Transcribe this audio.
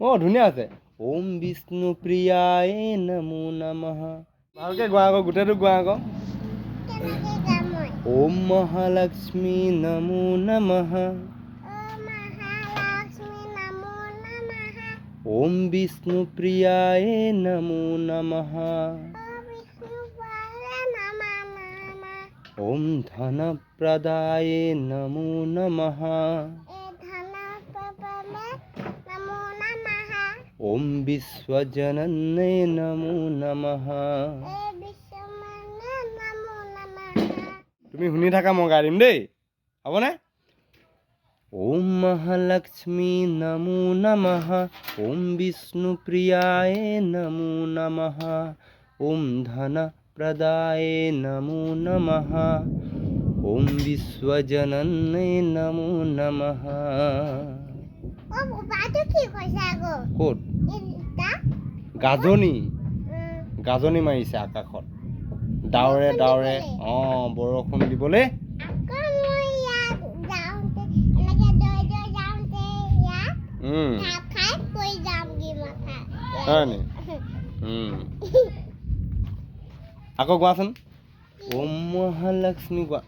অঁ ধুনীয়া আছে। ওম বিষ্ণু প্ৰিয়ায় নমো নমঃ। ভালকৈ গোৱা আকৌ গোটেইটো গোৱা আকৌ। ওম মহালক্ষ্মী নমো নমঃ। ওম বিষ্ণু প্ৰিয়ায় নমো নমঃ। অ বিষ্ণু পাৰে নমা নমা ওম ধনপ্ৰদায় নমো নমঃ এ ধন পাবলে নমো নমঃ এ বিশ্বমানে নমো নমঃ। তুমি শুনি থাকা মই গাই দিম দেই। হ'বনে ওম মহালক্ষ্মী নমো নমঃ। ওম বিষ্ণুপ্ৰিয়ায় নমো নমঃ। ওম ধনপ্ৰদায় নমো নমঃ। ওম বিশ্বজনন্যে নমো নমঃ। ক'ত? গাজনি। গাজনি মাৰিছে আকাশত। ডাৱৰে ডাৱৰে। অঁ বৰষুণ দিবলৈ। আকৌ গোৱাচোন ওম মহালক্ষ্মী গোৱা